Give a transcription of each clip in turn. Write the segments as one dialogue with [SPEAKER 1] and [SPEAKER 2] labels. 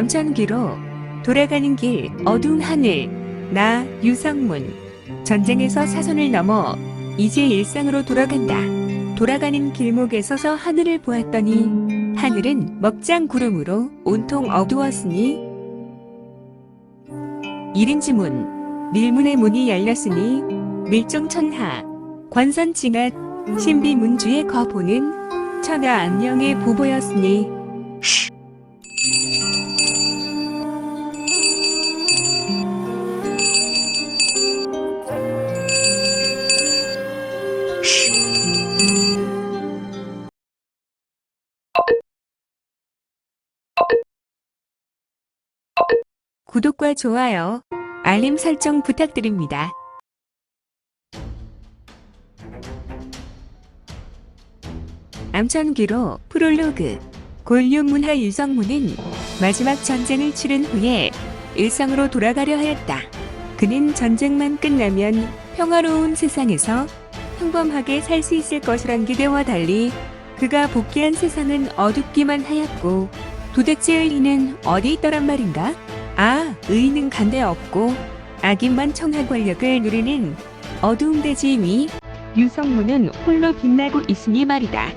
[SPEAKER 1] 암천기로 돌아가는 길 어두운 하늘 나 유성문 전쟁에서 사선을 넘어 이제 일상으로 돌아간다. 돌아가는 길목에 서서 하늘을 보았더니 하늘은 먹장 구름으로 온통 어두웠으니 일인지문 밀문의 문이 열렸으니 밀종천하 관선징앗 신비문주의 거보는 천하 안녕의 보보였으니 구독과 좋아요, 알림 설정 부탁드립니다. 암천기로 프롤로그 골륜문화 유성문은 마지막 전쟁을 치른 후에 일상으로 돌아가려 하였다. 그는 전쟁만 끝나면 평화로운 세상에서 평범하게 살 수 있을 것이란 기대와 달리 그가 복귀한 세상은 어둡기만 하였고 도대체 의리는 어디 있더란 말인가? 아, 의는 간데 없고 악인만 청하 권력을 누리는 어두운 대지 위 유성문은 홀로 빛나고 있으니 말이다.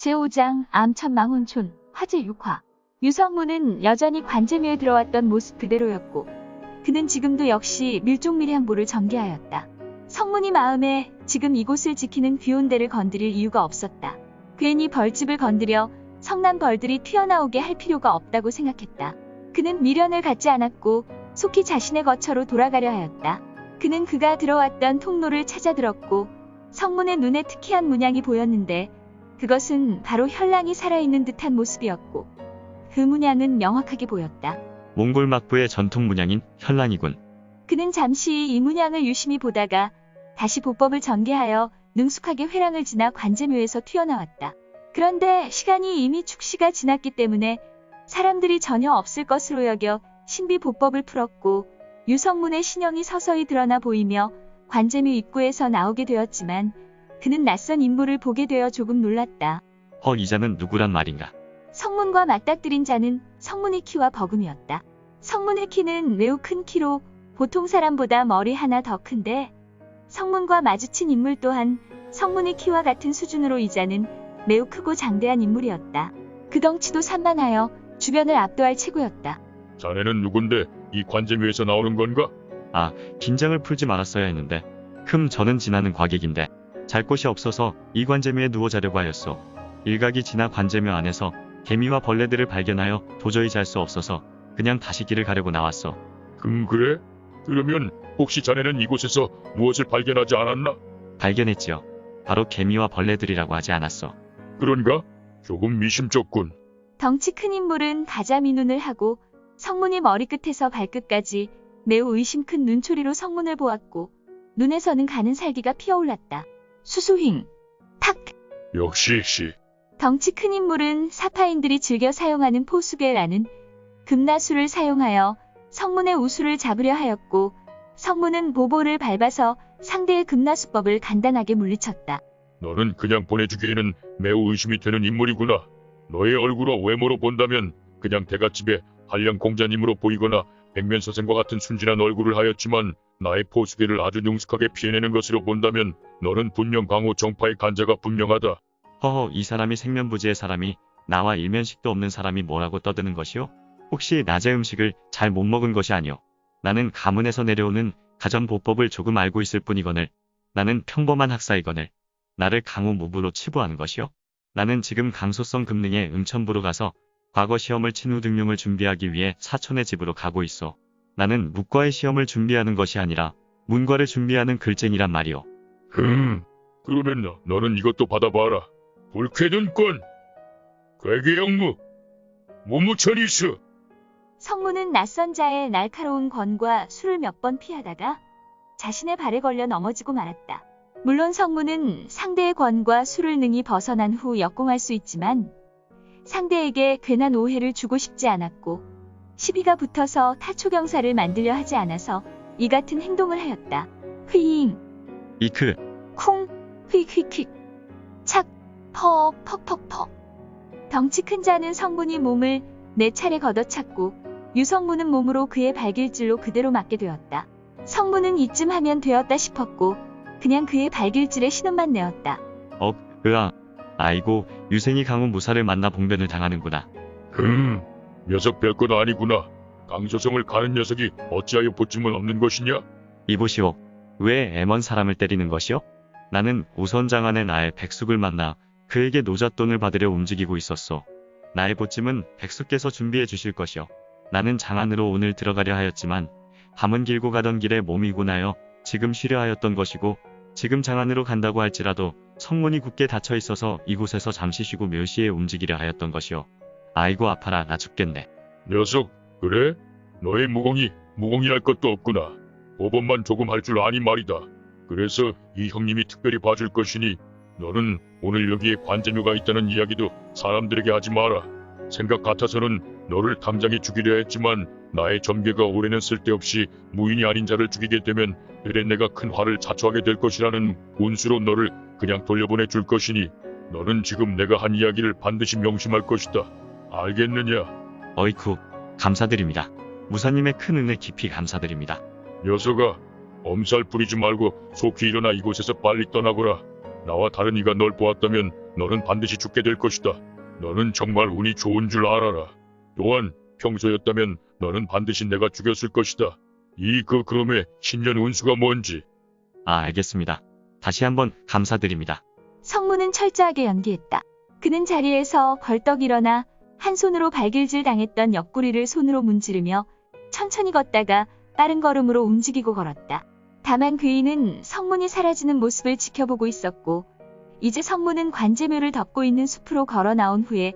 [SPEAKER 2] 제5장 암천망운촌 화제 6화 유성문은 여전히 관제묘에 들어왔던 모습 그대로였고 그는 지금도 역시 밀종밀향보를 전개하였다. 성문이 마음에 지금 이곳을 지키는 귀온대를 건드릴 이유가 없었다. 괜히 벌집을 건드려 성난 벌들이 튀어나오게 할 필요가 없다고 생각했다. 그는 미련을 갖지 않았고 속히 자신의 거처로 돌아가려 하였다. 그는 그가 들어왔던 통로를 찾아 들었고 성문의 눈에 특이한 문양이 보였는데 그것은 바로 현랑이 살아있는 듯한 모습이었고 그 문양은 명확하게 보였다.
[SPEAKER 3] 몽골 막부의 전통 문양인 현란이군.
[SPEAKER 2] 그는 잠시 이 문양을 유심히 보다가 다시 보법을 전개하여 능숙하게 회랑을 지나 관제묘에서 튀어나왔다. 그런데 시간이 이미 축시가 지났기 때문에 사람들이 전혀 없을 것으로 여겨 신비 보법을 풀었고 유성문의 신형이 서서히 드러나 보이며 관제묘 입구에서 나오게 되었지만 그는 낯선 인물을 보게 되어 조금 놀랐다.
[SPEAKER 3] 허 이자는 누구란 말인가?
[SPEAKER 2] 성문과 맞닥뜨린 자는 성문의 키와 버금이었다. 성문의 키는 매우 큰 키로 보통 사람보다 머리 하나 더 큰데 성문과 마주친 인물 또한 성문의 키와 같은 수준으로 이자는 매우 크고 장대한 인물이었다. 그 덩치도 산만하여 주변을 압도할 체구였다.
[SPEAKER 4] 자네는 누군데 이 관제묘에서 나오는 건가?
[SPEAKER 3] 긴장을 풀지 말았어야 했는데. 흠 저는 지나는 과객인데. 잘 곳이 없어서 이 관제묘에 누워 자려고 하였소. 일각이 지나 관제묘 안에서 개미와 벌레들을 발견하여 도저히 잘 수 없어서 그냥 다시 길을 가려고 나왔소.
[SPEAKER 4] 음 그래? 그러면 혹시 자네는 이곳에서 무엇을 발견하지 않았나?
[SPEAKER 3] 발견했지요. 바로 개미와 벌레들이라고 하지 않았소.
[SPEAKER 4] 그런가? 조금 미심쩍군.
[SPEAKER 2] 덩치 큰 인물은 가자 미 눈을 하고 성문이 머리끝에서 발끝까지 매우 의심 큰 눈초리로 성문을 보았고 눈에서는 가는 살기가 피어올랐다. 수수힝, 탁,
[SPEAKER 4] 역시 씨.
[SPEAKER 2] 덩치 큰 인물은 사파인들이 즐겨 사용하는 포수개라는 금나수를 사용하여 성문의 우수를 잡으려 하였고 성문은 보보를 밟아서 상대의 금나수법을 간단하게 물리쳤다.
[SPEAKER 4] 너는 그냥 보내주기에는 매우 의심이 되는 인물이구나. 너의 얼굴과 외모로 본다면 그냥 대갓집의 한량 공자님으로 보이거나 백면 선생과 같은 순진한 얼굴을 하였지만 나의 포수기를 아주 능숙하게 피해내는 것으로 본다면 너는 분명 강호 정파의 간자가 분명하다.
[SPEAKER 3] 허허 이 사람이 생면부지의 사람이 나와 일면식도 없는 사람이 뭐라고 떠드는 것이오? 혹시 낮에 음식을 잘 못 먹은 것이 아니오? 나는 가문에서 내려오는 가전보법을 조금 알고 있을 뿐이거늘 나는 평범한 학사이거늘 나를 강호 무부로 치부하는 것이오? 나는 지금 강소성 금능의 음천부로 가서 과거 시험을 친 후 등용을 준비하기 위해 사촌의 집으로 가고 있어. 나는 묵과의 시험을 준비하는 것이 아니라 문과를 준비하는 글쟁이란 말이오.
[SPEAKER 4] 흠, 그러면 너- 너는 이것도 받아봐라. 불쾌둔권, 괴계영무, 무무천이스.
[SPEAKER 2] 성문은 낯선 자의 날카로운 건과 술을 몇 번 피하다가 자신의 발에 걸려 넘어지고 말았다. 물론 성문은 상대의 권과 술을 능히 벗어난 후 역공할 수 있지만 상대에게 괜한 오해를 주고 싶지 않았고 시비가 붙어서 타초경사를 만들려 하지 않아서 이 같은 행동을 하였다. 휘잉,
[SPEAKER 3] 이크,
[SPEAKER 2] 쿵, 휙휙휙, 착, 퍼, 퍽퍽퍽. 덩치 큰 자는 성문이 몸을 네 차례 걷어찼고 유성문은 몸으로 그의 발길질로 그대로 맞게 되었다. 성문은 이쯤 하면 되었다 싶었고 그냥 그의 발길질에 신음만 내었다.
[SPEAKER 3] 억, 으아. 아이고, 유생이 강훈 무사를 만나 봉변을 당하는구나.
[SPEAKER 4] 음, 녀석 별것 아니구나. 강조성을 가는 녀석이 어찌하여 보쯤은 없는 것이냐?
[SPEAKER 3] 이보시오. 왜 애먼 사람을 때리는 것이오? 나는 우선 장안의 나의 백숙을 만나 그에게 노잣돈을 받으려 움직이고 있었소. 나의 보찜은 백숙께서 준비해 주실 것이오. 나는 장안으로 오늘 들어가려 하였지만 밤은 길고 가던 길에 몸이 고나여 지금 쉬려 하였던 것이고 지금 장안으로 간다고 할지라도 성문이 굳게 닫혀 있어서 이곳에서 잠시 쉬고 몇 시에 움직이려 하였던 것이오. 아이고 아파라 나 죽겠네.
[SPEAKER 4] 녀석, 그래? 너의 무공이 무공이랄 것도 없구나. 보범만 조금 할 줄 아니 말이다. 그래서 이 형님이 특별히 봐줄 것이니 너는 오늘 여기에 관제묘가 있다는 이야기도 사람들에게 하지 마라. 생각 같아서는 너를 당장에 죽이려 했지만 나의 점괘가 올해는 쓸데없이 무인이 아닌 자를 죽이게 되면 되레 내가 큰 화를 자초하게 될 것이라는 운수로 너를 그냥 돌려보내 줄 것이니 너는 지금 내가 한 이야기를 반드시 명심할 것이다. 알겠느냐?
[SPEAKER 3] 어이쿠 감사드립니다. 무사님의 큰 은혜 깊이 감사드립니다.
[SPEAKER 4] 녀석아, 엄살 부리지 말고 속히 일어나 이곳에서 빨리 떠나거라. 나와 다른 이가 널 보았다면 너는 반드시 죽게 될 것이다. 너는 정말 운이 좋은 줄 알아라. 또한 평소였다면 너는 반드시 내가 죽였을 것이다. 이 그 그럼의 신년 운수가 뭔지
[SPEAKER 3] 아 알겠습니다. 다시 한번 감사드립니다.
[SPEAKER 2] 성문은 철저하게 연기했다. 그는 자리에서 벌떡 일어나 한 손으로 발길질 당했던 옆구리를 손으로 문지르며 천천히 걷다가 빠른 걸음으로 움직이고 걸었다. 다만 그이는 성문이 사라지는 모습을 지켜보고 있었고 이제 성문은 관제묘를 덮고 있는 숲으로 걸어 나온 후에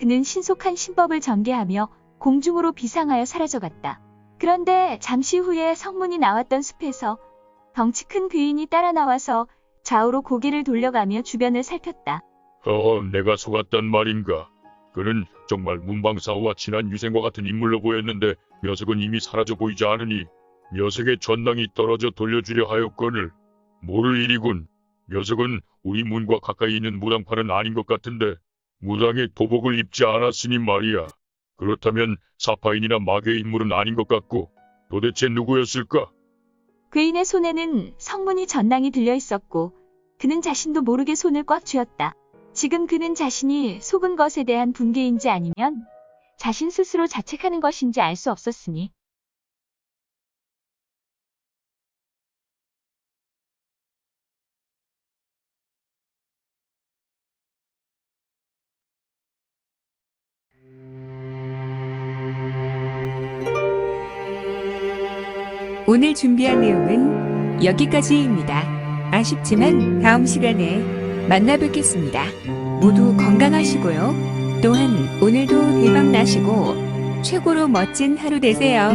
[SPEAKER 2] 그는 신속한 신법을 전개하며 공중으로 비상하여 사라져갔다. 그런데 잠시 후에 성문이 나왔던 숲에서 덩치 큰 귀인이 따라 나와서 좌우로 고개를 돌려가며 주변을 살폈다.
[SPEAKER 4] 허허 내가 속았단 말인가. 그는 정말 문방사와 친한 유생과 같은 인물로 보였는데 녀석은 이미 사라져 보이지 않으니 녀석의 전당이 떨어져 돌려주려 하였거늘 모를 일이군. 녀석은 우리 문과 가까이 있는 무당파는 아닌 것 같은데 무당의 도복을 입지 않았으니 말이야. 그렇다면 사파인이나 마귀의 인물은 아닌 것 같고 도대체 누구였을까?
[SPEAKER 2] 괴인의 손에는 성문이 전당이 들려 있었고 그는 자신도 모르게 손을 꽉 쥐었다. 지금 그는 자신이 속은 것에 대한 분개인지 아니면 자신 스스로 자책하는 것인지 알 수 없었으니
[SPEAKER 1] 오늘 준비한 내용은 여기까지입니다. 아쉽지만 다음 시간에 만나 뵙겠습니다. 모두 건강하시고요. 또한 오늘도 대박 나시고 최고로 멋진 하루 되세요.